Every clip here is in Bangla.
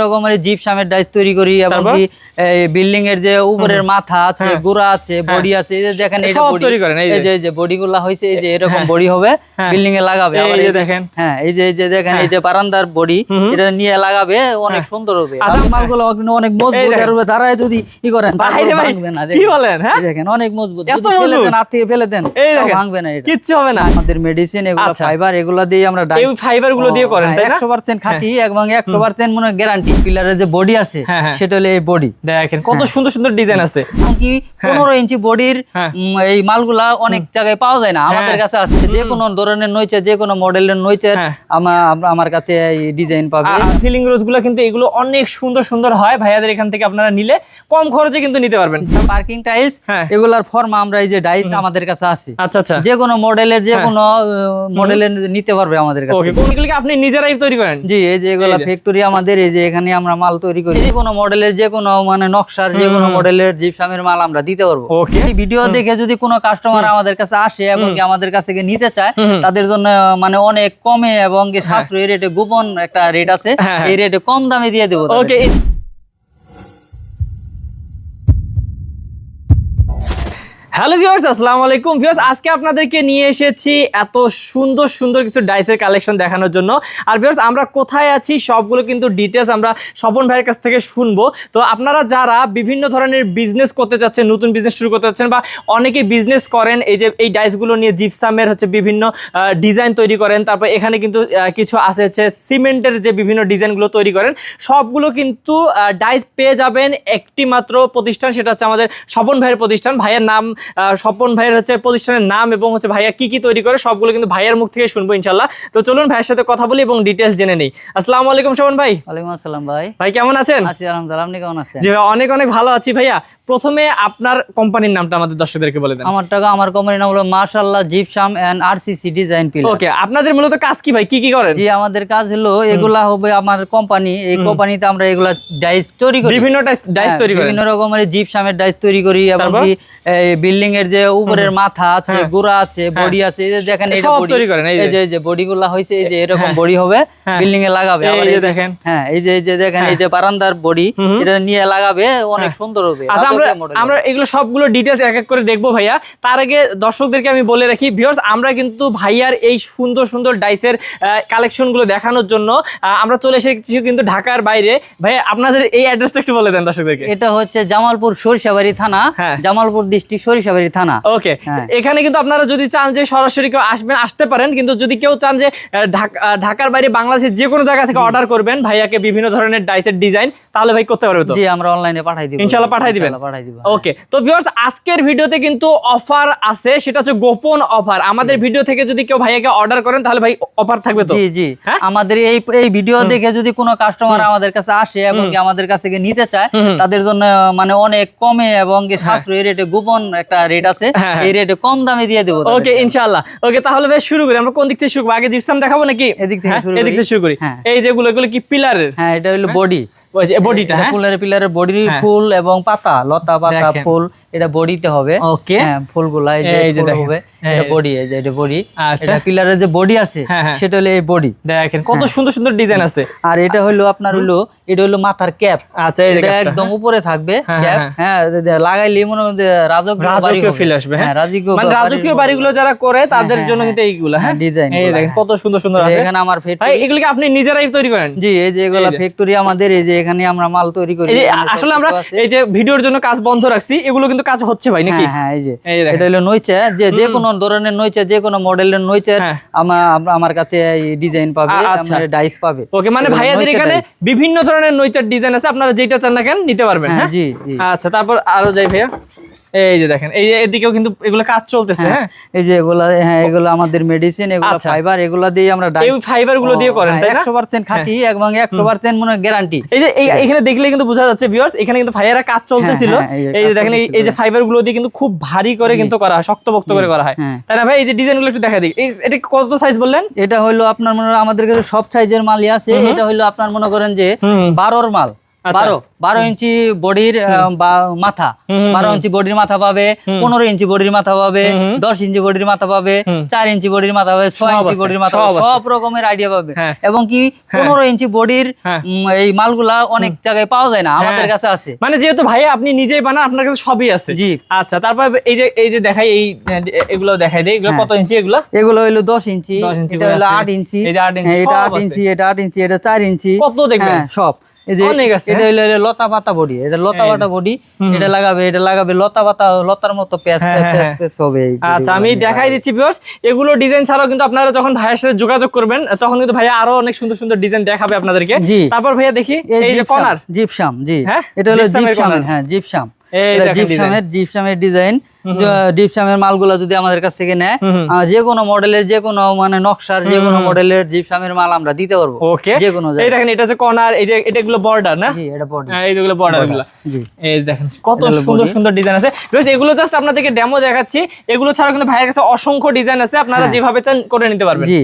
রকমের জিপসামের ডাইস তৈরি করি এবং? কি বিল্ডিং এর যে উপরের মাথা আছে হ্যাঁ। গোড়া আছে বডি আছে এই যে দেখেন এটা সব তৈরি করেন, এই যে। এই যে এই বডি গুলা হয়েছে এই যে এরকম হ্যাঁ। বডি হবে হ্যাঁ। বিল্ডিং এ লাগাবে এই যে দেখেন। হ্যাঁ এই যে এই যে দেখেন এই যে বারান্দার বডি। এটা নিয়ে লাগাবে অনেক হ্যাঁ। সুন্দর হবে আচ্ছা, আর মালগুলো অনেক মজবুত। আর দাঁড়ায় যদি কি করেন ভাই তারপর রে ভাই, ভাঙবে না কি বলেন, হ্যাঁ? দেখেন অনেক মজবুত যদি ফেলে দেন হাত থেকে ফেলে দেন এই দেখেন। ভাঙবে না এটা কিচ্ছু হবে না আমাদের মেডিসিন এগুলো আচ্ছা। ফাইবার এগুলো দিয়ে আমরা এই ফাইবারগুলো দিয়ে করেন তাই না একশো পার্সেন্ট খাঁটি এবং একশো পার্সেন্ট মনে গ্যারান্টি পিলারের যে বডি আছে হ্যাঁ, হ্যাঁ। সেটা হলো এই বডি দেখেন কত সুন্দর সুন্দর ডিজাইন আছে। কি পনেরো ইঞ্চি বডির হ্যাঁ। এই মালগুলা অনেক জায়গায় পাওয়া যায় না। আমাদের কাছে আছে। যে কোনো ধরনের নইচে যে কোনো মডেলের নইচে হ্যাঁ। আমার কাছে এই ডিজাইন পাবে। সিলিং রোজগুলো কিন্তু এগুলো অনেক সুন্দর সুন্দর হয়। ভাইয়াদের এখান থেকে আপনারা নিলে কম খরচে কিন্তু নিতে পারবেন। পার্কিং টাইলস হ্যাঁ। এগুলার ফর্ম আমরা এই যে ডাইস আমাদের কাছে আছে। আচ্ছা আচ্ছা। যে কোনো মডেলের যে কোনো মডেলের নিতে পারবে আমাদের কাছে। আপনি নিজেরাই তৈরি করেন? জি এই যে এগুলা ফ্যাক্টরি আমাদের এই যে এখানে আমরা মাল তৈরি করি যে কোনো মডেলের যে কোনো মানে নকশার যে কোনো মডেলের জিপসামের মাল আমরা দিতে পারব। এই ভিডিও দেখে যদি কোনো কাস্টমার আমাদের কাছে আসে এবং আমাদের কাছে নিতে চায় তাদের জন্য মানে অনেক কমে এবং কি সাশ্রয়ী রেটে গোপন একটা রেট আছে হ্যাঁ, হ্যাঁ। এই রেটে কম দামে দিয়ে দেবো ওকে হ্যালো ভিউয়ার্স আসসালামু আলাইকুম। ভিউয়ার্স আজকে আপনাদেরকে নিয়ে এসেছি এত সুন্দর সুন্দর কিছু ডাইসের কালেকশন দেখানোর জন্য। আর ভিউয়ার্স আমরা কোথায় আছি সবগুলো কিন্তু ডিটেলস আমরা স্বপন ভাইয়ের কাছ থেকে শুনব। তো আপনারা যারা বিভিন্ন ধরনের বিজনেস করতে চাচ্ছেন, নতুন বিজনেস শুরু করতে চাচ্ছেন বা অনেকে বিজনেস করেন, এই যে এই ডাইসগুলো নিয়ে জিপসামের হচ্ছে বিভিন্ন ডিজাইন তৈরি করেন, তারপর এখানে কিন্তু কিছু আছে হচ্ছে সিমেন্টের যে বিভিন্ন ডিজাইনগুলো তৈরি করেন, সবগুলো কিন্তু ডাইস পেয়ে যাবেন একটি মাত্র প্রতিষ্ঠান, সেটা হচ্ছে আমাদের স্বপন ভাইয়ের প্রতিষ্ঠান। ভাইয়ের নাম স্বপন ভাইয়ের হচ্ছে প্রতিষ্ঠানের নাম এবং হচ্ছে ভাইয়া কি কি তৈরি করে সবগুলো কিন্তু ভাইয়ের মুখ থেকে শুনব ইনশাল্লাহ তো চলুন ভাইয়ের সাথে কথা বলি এবং ডিটেলস জেনে নেই। আসসালামু আলাইকুম স্বপন ভাই। ওয়ালাইকুম আসসালাম ভাই। ভাই কেমন আছেন? আছি আলহামদুলিল্লাহ আপনি কেমন আছেন? জি ভাই অনেক অনেক ভালো আছি ভাইয়া। প্রথমে আপনার কোম্পানির নামটা আমাদের দর্শকদেরকে বলে দেন। আমার টাকা আমার কোম্পানির নাম হলো Mashallah gypsum and RCC design pillar okay আপনাদের মূলত কাজ কি ভাই? কি কি করেন? জি আমাদের কাজ হলো এগুলা হবে আমার কোম্পানি এই কোম্পানিতে আমরা এগুলা ডাইস তৈরি করি। বিভিন্ন ডাইস হ্যাঁ, তৈরি করেন। বিভিন্ন রকমের জিপসামের ডাইস তৈরি করি এবং তারপর? বিল্ডিং এর যে উপরের মাথা আছে হ্যাঁ। গোড়া আছে বডি আছে এই যে দেখেন এটা সব তৈরি করেন, এই যে। এই যে এই বডি গুলা হয়েছে এই যে এরকম হ্যাঁ। বডি হবে হ্যাঁ। বিল্ডিং এ লাগাবে এই আবার এই যে- দেখেন। হ্যাঁ এই যে এই যে দেখেন এই যে বারান্দার বডি। এটা নিয়ে লাগাবে অনেক হ্যাঁ। সুন্দর হবে আচ্ছা আমরা আমরা এগুলো সবগুলো ডিটেলস এক এক করে দেখব ভাইয়া তার আগে দর্শকদেরকে আমি বলে রাখি ভিউয়ার্স আমরা কিন্তু ভাইয়ার এই সুন্দর সুন্দর ডাইসের কালেকশনগুলো দেখানোর জন্য আমরা চলে এসেছি কিন্তু ঢাকার বাইরে ভাইয়া আপনাদের এই অ্যাড্রেসটা একটু বলে দেন দর্শকদেরকে এটা হচ্ছে জামালপুর সরিষাবাড়ি থানা হ্যাঁ। জামালপুর ডিস্ট্রিক্ট সরিষাবাড়ি থানা। ওকে হ্যাঁ। এখানে কিন্তু আপনারা যদি চান যে সরাসরি কেউ আসবেন আসতে পারেন কিন্তু যদি কেউ চান যে ঢাকার বাইরে বাংলাদেশের যে কোনো জায়গা থেকে অর্ডার করবেন ভাইয়াকে বিভিন্ন ধরনের ডাইসের ডিজাইন তাহলে ভাই করতে পারবে তো? জি আমরা অনলাইনে পাঠাই দিব। পাঠাই দিবেন? পাঠাই দিব ওকে তো ভিউয়ার্স আজকের ভিডিওতে কিন্তু অফার আছে সেটা হচ্ছে গোপন অফার আমাদের ভিডিও থেকে যদি কেউ ভাইয়াকে অর্ডার করেন তাহলে ভাই অফার থাকবে তো? জি জি। হ্যাঁ? আমাদের এই এই ভিডিও দেখে যদি কোনো কাস্টমার আমাদের কাছে আসে এবং আমাদের কাছে নিতে চায় তাদের জন্য মানে অনেক কমে এবং সাশ্রয়ী রেটে গোপন একটা রেট আছে হ্যাঁ, হ্যাঁ। এই রেটে কম দামে দিয়ে দেবো ওকে ইনশাল্লাহ ইনশাআল্লাহ। ওকে তাহলে বেশ শুরু করি। আমরা কোন দিক থেকে শুরু করব? আগে জিপসাম দেখাবো নাকি? এদিক থেকে হ্যাঁ, শুরু এদিক। থেকে শুরু করি। এই যেগুলো এগুলো কি পিলারের হ্যাঁ এটা হলো বডি বডিটা হ্যাঁ? ফুলের পিলারের বডি হ্যাঁ। ফুল এবং পাতা লতা পাতা ফুল এটা বডিতে হবে। ওকে। হ্যাঁ ফুলগুলা এই যে এই যে ফুল দেখেন। হবে এটা বডি এই যে এটা বডি আচ্ছা। পিলারের যে বডি আছে হ্যাঁ, হ্যাঁ। সেটা হলো এই বডি দেখেন কত সুন্দর সুন্দর ডিজাইন আছে। আর এটা হলো আপনার হলো এটা হলো মাথার ক্যাপ আচ্ছা এটা একদম উপরে থাকবে হ্যাঁ, ক্যাপ হ্যাঁ, হ্যাঁ লাগাইলে মনে হয় যে রাজকীয় ফিল আসবে হ্যাঁ? রাজকীয় মানে রাজকীয় বাড়িগুলো যারা করে তাদের হ্যাঁ, জন্য হ্যাঁ, কিন্তু এইগুলো হ্যাঁ হ্যাঁ, design এই দেখেন হ্যাঁ। কত সুন্দর সুন্দর আছে। এখানে আমার ফ্যাক্টরি এগুলো কি আপনি নিজেরাই তৈরি করেন? জি এই যে এগুলা ফ্যাক্টরি আমাদের এই যে এখানে আমরা মাল তৈরি করি এই আসলে আমরা এই যে ভিডিওর জন্য কাজ বন্ধ রাখছি এগুলো কিন্তু কাজ হচ্ছে ভাই নাকি? হ্যাঁ হ্যাঁ এই যে। এটা হলো নইচা যে যে কোনো ধরনের নইচা যে কোনো মডেলের নইচা হ্যাঁ। আমার আমার কাছে ডিজাইন পাবে আ- আচ্ছা। ডাইস পাবে। ওকে মানে ভাইয়াদের এখানে বিভিন্ন ধরনের নইচার ডিজাইন আছে আপনারা যেটা চান না কেন নিতে পারবেন হ্যাঁ হ্যাঁ? জি জি। আচ্ছা তারপর আরও যাই ভাইয়া। এই যে দেখেন এই যে এদিকেও কিন্তু এগুলো কাজ চলতেছে হ্যাঁ এই যে এগুলা হ্যাঁ এগুলো আমাদের মেডিসিন এগুলো আচ্ছা। ফাইবার এগুলা দিয়ে আমরা এই ফাইবারগুলো দিয়ে করেন তাই না? হ্যাঁ। একশো পার্সেন্ট খাঁটি এবং একশো পার্সেন্ট মনে গ্যারান্টি এই যে এখানে দেখলে কিন্তু বোঝা যাচ্ছে ভিউয়ার্স এখানে কিন্তু ভাইয়ারা কাজ চলতেছিল হ্যাঁ, এই যে দেখেন এই- যে ফাইবারগুলো দিয়ে কিন্তু খুব ভারী করে কিন্তু করা হয় শক্তপোক্ত করে করা হয়। হ্যাঁ। তাই না ভাই এই যে ডিজাইনগুলো একটু দেখা দিই। এটা কত সাইজ বললেন? এটা হলো আপনার মনে হয় আমাদের কাছে সব সাইজের মালই আছে এটা হলো আপনার মনে করেন যে হুম। বারোর মাল। আচ্ছা। বারো বারো ইঞ্চি বডির মাথা। বারো ইঞ্চি বডির মাথা পাবে পনেরো ইঞ্চি বডির মাথা পাবে। দশ ইঞ্চি বডির মাথা পাবে চার ইঞ্চি বডির মাথা পাবে ছয় ইঞ্চি বডির মাথা পাবে সব রকমের আইডিয়া পাবে। হ্যাঁ। এবং কি পনেরো ইঞ্চি বডির হ্যাঁ। এই মালগুলা অনেক জায়গায় পাওয়া যায় না আমাদের হ্যাঁ। কাছে আছে। মানে যেহেতু ভাই আপনি নিজেই বানান আপনার কাছে সবই আছে। জি। আচ্ছা তারপর এই যে এই যে দেখাই এই এগুলো দেখাই দেই এগুলো হ্যাঁ। কত ইঞ্চি এগুলো? এগুলো হলো দশ ইঞ্চি 10 এটা হলো আট ইঞ্চি। আট ইঞ্চি, হ্যাঁ, এটা আট ইঞ্চি এটা আট ইঞ্চি এটা চার ইঞ্চি। কত দেখবেন? হ্যাঁ সব। এটা হলো হলো লতা পাতা বডি এটা লতা পাতা বডি এটা লাগাবে এটা লাগাবে লতা পাতা লতার মতো হ্যাঁ, হ্যাঁ, হবে আচ্ছা আমি দেখাই দিচ্ছি ভিউয়ার্স এগুলো ডিজাইন ছাড়াও কিন্তু আপনারা যখন ভাইয়ের সাথে যোগাযোগ করবেন তখন কিন্তু ভাইয়া আরও অনেক সুন্দর সুন্দর ডিজাইন দেখাবে আপনাদেরকে। তারপর ভাইয়া দেখি এই যে কর্নার জিপসাম জি। হ্যাঁ? এটা হলো জিপসামের হ্যাঁ জিপসাম। জিপসামের জিপসামের ডিজাইন জিপসামের মালগুলো যদি আমাদের কাছ থেকে নেয় হুম, হুম। আহ, যে কোনো মডেলের যে কোনো মানে নকশার যে কোনো মডেলের জিপসামের মাল আমরা দিতে পারব। ওকে যে কোনো এই দেখেন এটা হচ্ছে কর্নার এই যে এটা গুলো বর্ডার না? জি এটা বডি এই যেগুলো বর্ডারগুলো জি। এই দেখেন কত সুন্দর সুন্দর ডিজাইন আছে। Viewers, এগুলো জাস্ট আপনাদেরকে ডেমো দেখাচ্ছি। এগুলো ছাড়া কিন্তু ভাইয়ের কাছে অসংখ্য ডিজাইন আছে। আপনারা হ্যাঁ। যেভাবে চান করে নিতে পারবেন। জি।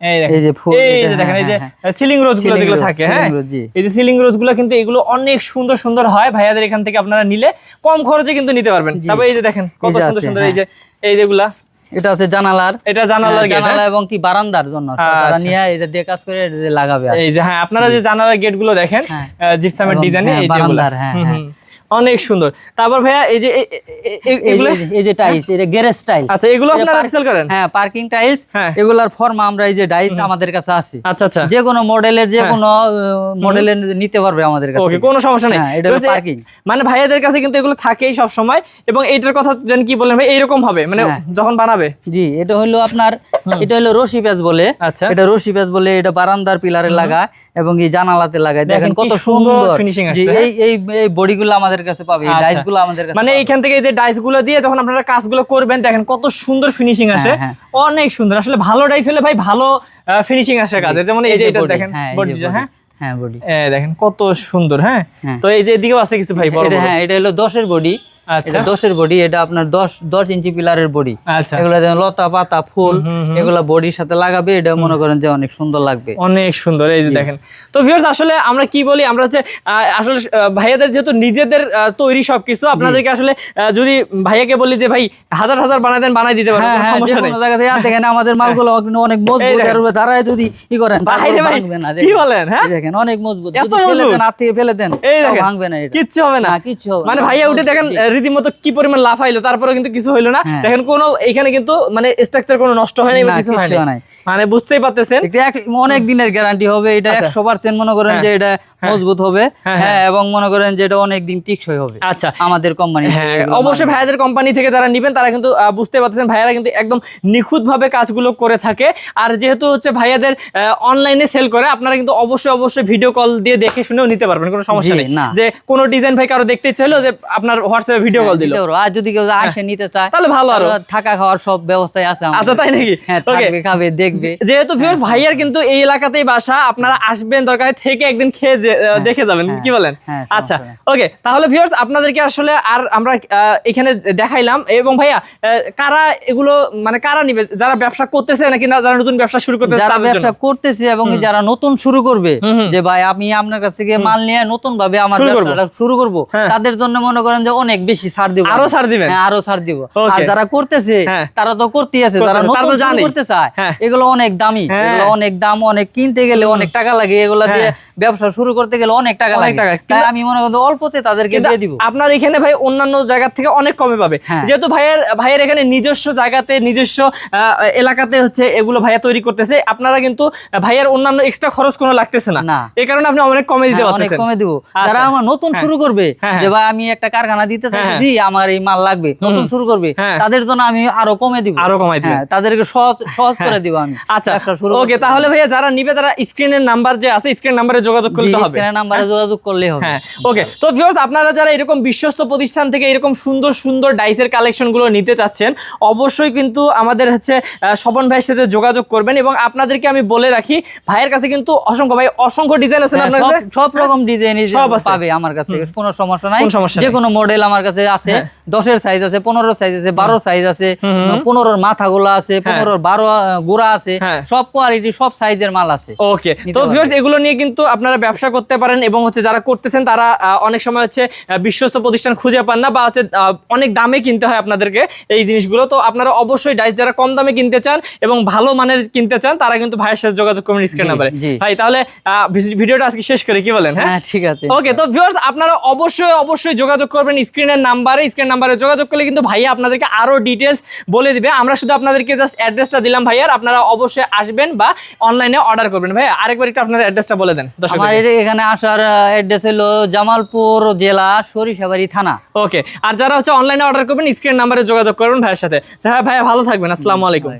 এই যে ফুল এই যে দেখেন এই যে হ্যাঁ, সিলিং রোজগুলো যেগুলো থাকে হ্যাঁ? এই যে সিলিং রোজগুলো কিন্তু এগুলো অনেক সুন্দর সুন্দর হয় ভাইয়াদের এখান থেকে আপনারা নিলে কম খরচে কিন্তু নিতে পারবেন। তারপর এই যে দেখেন কত সুন্দর সুন্দর এই যে এই যেগুলা এটা আছে জানালার। এটা জানালার হ্যাঁ, জানালা এবং কি বারান্দার জন্য তারা আচ্ছা। নিয়ে এটা দিয়ে কাজ করে লাগাবে এই যে হ্যাঁ আপনারা যে জানালার গেটগুলো দেখেন হ্যাঁ। জিপসামের ডিজাইনে হ্যাঁ, এই যেগুলো হ্যাঁ, হ্যাঁ। অনেক সুন্দর। তারপর ভাইয়া এই যে এগুলো? যে- এই যে টাইলস এটা গ্যারেজ টাইলস আচ্ছা এগুলো আপনারা সেল করেন? হ্যাঁ পার্কিং টাইলস হ্যাঁ। এগুলার ফর্মা আমরা এই যে ডাইস আমাদের কাছে আছে। আচ্ছা আচ্ছা। যে কোনো মডেলের যে কোনো মডেলের নিতে পারবে আমাদের কাছে ওকে কোনো সমস্যা নেই। হ্যাঁ, এটা এবার মানে ভাইয়াদের কাছে কিন্তু এগুলো থাকেই সব সময় এবং এইটার কথা যেন কি বললেন ভাই এইরকম হবে। মানে হ্যাঁ। যখন বানাবে। জি এটা হলো আপনার এটা হলো রশি প্যাচ বলে। আচ্ছা। এটা রশি প্যাচ বলে এটা বারান্দার পিলারে লাগায় এবং এই জানালাতে লাগায় দেখেন কত সুন্দর ফিনিশিং আসছে, এই এই এই বডিগুলো আমাদের কাছে পাবে এই আচ্ছা। ডাইসগুলো আমাদের কাছে মানে এইখান থেকে এই যে ডাইসগুলো দিয়ে যখন আপনারা কাজগুলো করবেন দেখেন কত সুন্দর ফিনিশিং আসে। হ্যাঁ। অনেক সুন্দর। আসলে ভালো ডাইস হলে ভাই ভালো ফিনিশিং আসে কাজের। যেমন এই যে এটা দেখেন হ্যাঁ, বডিটা হ্যাঁ? হ্যাঁ বডি দেখেন কত সুন্দর হ্যাঁ? হ্যাঁ। তো এই যে এদিকেও আছে কিছু ভাই বড়। হ্যাঁ এটা হলো দশের বডি আচ্ছা দশের বডি এটা আপনার দশ দশ ইঞ্চি পিলারের বডি। আচ্ছা। এগুলো লতা পাতা ফুল হুম। বডির সাথে লাগাবে এটা মনে করেন যে অনেক সুন্দর লাগবে। অনেক সুন্দর এই যে দেখেন। তো ভিউয়ার্স আসলে আমরা কি বলি আমরা হচ্ছে আসলে ভাইয়াদের যেহেতু নিজেদের তৈরি সবকিছু আপনাদেরকে আসলে যদি ভাইয়াকে বলি যে ভাই হাজার হাজার বানাই দেন বানাই দিতে পারবেন হ্যাঁ হ্যাঁ সমস্যা নেই কোনো জায়গাতে দেখেন আমাদের মালগুলো অনেক মজবুত। দাঁড়ায় যদি ই করেন ভাঙবে না কি বলেন, হ্যাঁ? দেখেন অনেক মজবুত। ফেলে দেন হাত থেকে ফেলে দেন এই দেখেন ভাঙবে না কিচ্ছু হবে না। কিচ্ছু হবে মানে ভাইয়া উঠে দেখেন রীতিমতো কি পরিমাণ লাফাইলো তারপরে কিন্তু কিছু হইল না। হ্যাঁ। দেখেন কোনো এখানে কিন্তু মানে স্ট্রাকচার কোনো নষ্ট হয়নি বা না, কিছু হয়নি নাই। মানে বুঝতেই পারতেছেন। অনেক দিনের গ্যারান্টি হবে এটা আচ্ছা। একশো পার্সেন্ট মনে করেন হ্যাঁ। যে এটা মজবুত হবে। হ্যাঁ, হ্যাঁ এবং মনে করেন যে এটা অনেক দিন টিকসই হবে। আচ্ছা। আমাদের কোম্পানি হ্যাঁ অবশ্যই ভাইয়াদের কোম্পানি থেকে যারা নেবেন তারা কিন্তু বুঝতে পারতেছেন ভাইয়ারা কিন্তু একদম নিখুঁত ভাবে কাজগুলো করে থাকে। আর যেহেতু হচ্ছে ভাইয়াদের অনলাইনে সেল করে আপনারা কিন্তু অবশ্যই অবশ্যই ভিডিও কল দিয়ে দেখে শুনেও নিতে পারবেন কোনো সমস্যা নেই। না। যে কোনো ডিজাইন ভাই কারও দেখতে চাইলো যে আপনার হোয়াটসঅ্যাপে ভিডিও কল দিল। আর যদি কেউ আসে নিতে চায় তাহলে ভালো আরও। থাকা খাওয়ার সব ব্যবস্থাই আছে আচ্ছা তাই নাকি? হ্যাঁ থাকবে খাবে দেখবে। যেহেতু ভিউয়ার্স ভাইয়ার কিন্তু এই এলাকাতেই বাসা আপনারা আসবেন দরকার থেকে একদিন খেয়ে দেখে যাবেন হ্যাঁ, কি বলেন? হ্যাঁ, আচ্ছা ওকে তাহলে ভিউয়ার্স আপনাদেরকে আসলে আর আমরা এখানে দেখাইলাম। এবং ভাইয়া কারা এগুলো মানে কারা নিবে? যারা ব্যবসা করতেছে নাকি না যারা নতুন ব্যবসা শুরু করতেছে যারা ব্যবসা করতেছে এবং যারা নতুন শুরু করবে। যে ভাই আমি আপনার কাছ থেকে মাল নিয়ে নতুন ভাবে আমার। ব্যবসাটা শুরু করব হ্যাঁ। তাদের জন্য মনে করেন যে অনেক বেশি ছাড় দিব আরও ছাড় দিবেন? হ্যাঁ আরও ছাড় দিব আর যারা করতেছে হ্যাঁ। তারা তো করতেই আছে যারা নতুন। করতে চায় হ্যাঁ। এগুলো অনেক দামি। এগুলো অনেক দাম অনেক কিনতে গেলে অনেক টাকা লাগে এগুলো দিয়ে ব্যবসা শুরু করতে গেলে অনেক টাকা লাগে। তাই আমি মনে করি অল্পতে তাদেরকে দিয়ে দিব আপনার এখানে ভাই অন্যান্য জায়গা থেকে অনেক কমে পাবে। যেহেতু ভাইয়ের ভাইয়ের এখানে নিজস্ব জায়গাতে নিজস্ব এলাকাতে হচ্ছে এগুলো ভাইয়া তৈরি করতেছে আপনারা কিন্তু ভাইয়ের অন্যান্য এক্সট্রা খরচ কোনো লাগতেছে না। এই কারণে আপনি অনেক কমে দিতে হ্যাঁ, অনেক কমে দিব আচ্ছা। যারা আমার নতুন। শুরু করবে যে ভাই আমি একটা কারখানা দিতে হ্যাঁ, চাইছি আমার এই মাল লাগবে নতুন শুরু করবে হ্যাঁ। তাদের জন্য আমি আরও কমে দিব। আরও কমাই। হ্যাঁ, তাদেরকে সহজ সহজ করে দিব আমি। আচ্ছা শুরু ওকে তাহলে ভাইয়া যারা নিবে তারা স্ক্রিনের নাম্বার যে আছে স্ক্রিন নাম্বারে যোগাযোগ করতে হবে। নাম্বারে যোগাযোগ করলেই হবে। হ্যাঁ ওকে তো ভিউয়ার্স আপনারা যারা এরকম বিশ্বস্ত প্রতিষ্ঠান থেকে এরকম সুন্দর সুন্দর ডাইসের কালেকশনগুলো নিতে চাচ্ছেন অবশ্যই কিন্তু আমাদের হচ্ছে স্বপন ভাইয়ের সাথে যোগাযোগ করবেন এবং আপনাদেরকে আমি বলে রাখি ভাইয়ের কাছে কিন্তু অসংখ্য ভাই অসংখ্য ডিজাইন আছে হ্যাঁ, আপনার সব- কাছে? সব রকম ডিজাইন পাবে আমার কাছে কোনো সমস্যা নাই। যে কোনো মডেল আমার কাছে কাছে আছে হ্যাঁ। দশের সাইজ আছে পনেরো সাইজ আছে বারো সাইজ আছে। পনেরোর মাথাগুলো আছে পনেরোর বারো গোড়া আছে হ্যাঁ। সব কোয়ালিটি সব সাইজের মাল আছে। ওকে তো ভিউয়ার্স এগুলো নিয়ে কিন্তু আপনারা ব্যবসা করতে পারেন এবং হচ্ছে যারা করতেছেন তারা অনেক সময় হচ্ছে বিশ্বস্ত প্রতিষ্ঠান খুঁজে পান না বা হচ্ছে অনেক দামে কিনতে হয় আপনাদেরকে এই জিনিসগুলো। তো আপনারা অবশ্যই ডাইস যারা কম দামে কিনতে চান এবং ভালো মানের কিনতে চান তারা কিন্তু ভাইয়ের সাথে যোগাযোগ করবেন স্ক্রিন নাম্বারে ভাই তাহলে ভিডিওটা আজকে শেষ করে কি বলেন হ্যাঁ? হ্যাঁ ঠিক আছে। ওকে তো ভিউয়ার্স আপনারা অবশ্যই অবশ্যই যোগাযোগ করবেন স্ক্রিনের নাম্বারে স্ক্রিন নাম্বারে যোগাযোগ করলে কিন্তু ভাইয়া আপনাদেরকে আরও ডিটেলস বলে দিবে। আমরা শুধু আপনাদেরকে জাস্ট অ্যাড্রেসটা দিলাম ভাইয়ার আপনারা অবশ্যই আসবেন বা অনলাইনে অর্ডার করবেন। ভাইয়া আরেকবার একটু আপনার অ্যাড্রেসটা বলে দেন এখানে আসার অ্যাড্রেস হলো জামালপুর জেলা সরিষাবাড়ি থানা। ওকে আর যারা হচ্ছে অনলাইনে অর্ডার করবেন স্ক্রিন নাম্বারে যোগাযোগ করবেন ভাইয়ের সাথে। হ্যাঁ ভাইয়া ভালো থাকবেন আসসালামু আলাইকুম।